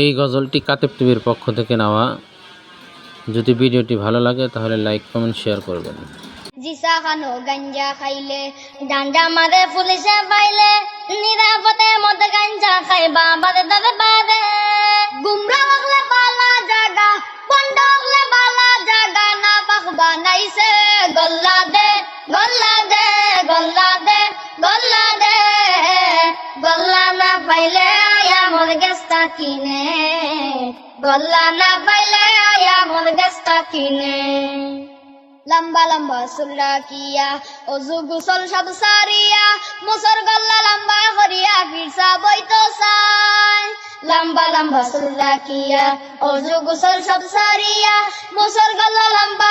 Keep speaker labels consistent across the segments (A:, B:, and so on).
A: এই গজলটি কাতেব টিভির পক্ষ থেকে নেওয়া। যদি ভিডিওটি ভালো লাগে তাহলে লাইক কমেন্ট শেয়ার করবেন।
B: জিসা খানো গাঞ্জা খাইলে ডান্ডা মারে পুলিশে পাইলে নিরাপদে মদ গাঞ্জা খাইবা বাদে দাদে বাদে গুমরা হলে বালা জাগা হলে বালা জাগা না পাক বানাইছে গল্লা দে গল্লা দে দে না পাইলে কিনে। না পাইলে কিনে। লম্বা লম্বা অজু গুসল সব সারিয়া, মুসর গল্লা লম্বা করিয়া ফিরসা বইতো সাই লম্বা লম্বা সুল্লা কিয়া অজু গুসল সব সারিয়া, মুসর গল্লা লম্বা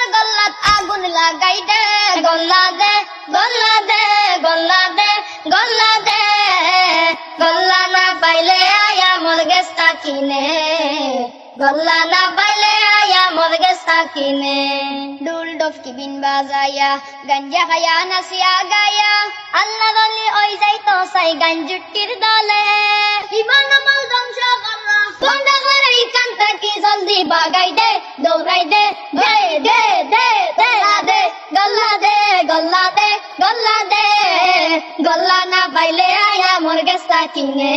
B: মুসর গল্লাত আগুন লাগাই দে গল্লা দে গল্লা দে গল্লা দে গল্লা দে। গল্লা না পাইলে আয়া মোর গেস্তা কিনে। গল্লা না পাইলে আয়া মোর গেস্তা কিনে। ডুল ডফকি বিন বাজায়া গঞ্জা খায়া নাসিয়া গায়া। আল্লাহ দলি ওই যাইতো সাই গঞ্জুটির দলে। ইমান আমল ধ্বংস করল গন্ডা করে কান্তা কি জলদি বাগাই দে দৌড়াই দে। গল্লা দে গল্লা দে। গল্লা না পাইলে আয়া মোর গেস্তা কিনে।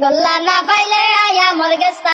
B: গল্লা না পাইলে আয়া মোর গেস্তা